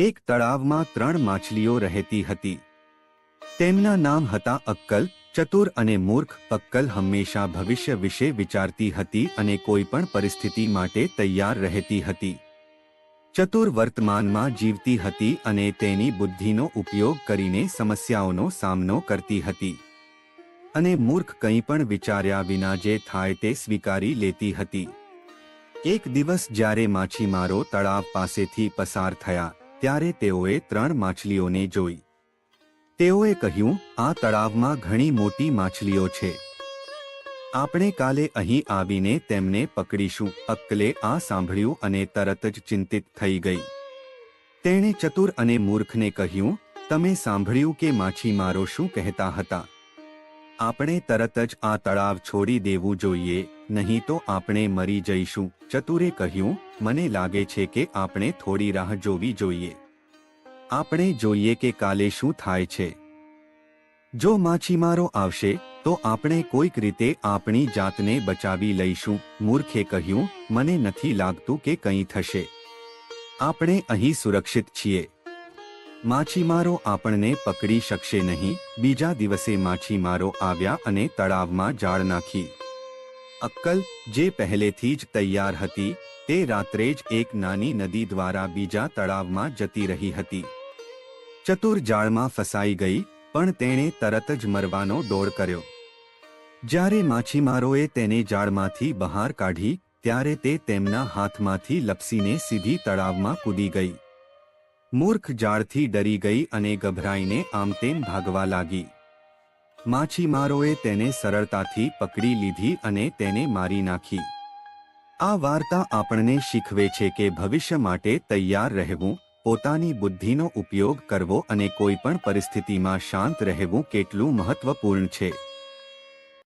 એક તળાવમાં ત્રણ માછલીઓ રહેતી હતી. તેમના નામ હતા અક્કલ, ચતુર અને મૂર્ખ. અક્કલ હંમેશા ભવિષ્ય વિશે વિચારતી હતી અને કોઈ પણ પરિસ્થિતિ માટે તૈયાર રહેતી હતી. ચતુર વર્તમાનમાં જીવતી હતી અને તેની બુદ્ધિનો ઉપયોગ કરીને સમસ્યાઓનો સામનો કરતી હતી. અને મૂર્ખ કંઈ પણ વિચાર્યા વિના જે થાય તે સ્વીકારી લેતી હતી. એક દિવસ જ્યારે માછીમારો તળાવ પાસેથી પસાર થયા ત્યારે તેઓએ ત્રણ માછલીઓને જોઈ. તેઓએ કહ્યું, આ તળાવમાં ઘણી મોટી માછલીઓ છે. આપણે કાલે અહીં આવીને તેમને પકડીશું. અક્કલે આ સાંભળ્યું અને તરત જ ચિંતિત થઈ ગઈ. તેણે ચતુર અને મૂર્ખને કહ્યું, તમે સાંભળ્યું કે માછીમારો શું કહેતા હતા? આપણે તરત જ આ તળાવ છોડી દેવું જોઈએ, નહીં તો આપણે મરી જઈશું. ચતુરે કહ્યું, મને લાગે છે કે આપણે થોડી રાહ જોવી જોઈએ. આપણે જોઈએ કે કાલે શું થાય છે. જો માછીમારો આવશે, તો આપણે કોઈક રીતે આપણી જાતને બચાવી લઈશું. મૂર્ખે કહ્યું, મને નથી લાગતું કે કંઈ થશે. આપણે અહીં સુરક્ષિત છીએ. માછીમારો આપણને પકડી શકશે નહીં. બીજા દિવસે માછીમારો આવ્યા અને તળાવમાં જાળ નાખી. અક્કલ, જે પહેલેથી જ તૈયાર હતી, તે રાત્રે જ એક નાની નદી દ્વારા બીજા તળાવમાં જતી રહી હતી. ચતુર જાળમાં ફસાઈ ગઈ, પણ તેણે તરત જ મરવાનો દોડ કર્યો. જ્યારે માછીમારોએ તેને જાળમાંથી બહાર કાઢી, ત્યારે તે તેમના હાથમાંથી લપસીને સીધી તળાવમાં કૂદી ગઈ. મૂર્ખ જાળથી ડરી ગઈ અને ગભરાઈને આમ તેમ ભાગવા લાગી. માછીમારોએ તેને સરળતાથી પકડી લીધી અને તેને મારી નાખી. આ વાર્તા આપણને શીખવે છે કે ભવિષ્ય માટે તૈયાર રહેવું, પોતાની બુદ્ધિનો ઉપયોગ કરવો અને કોઈપણ પરિસ્થિતિમાં શાંત રહેવું કેટલું મહત્વપૂર્ણ છે.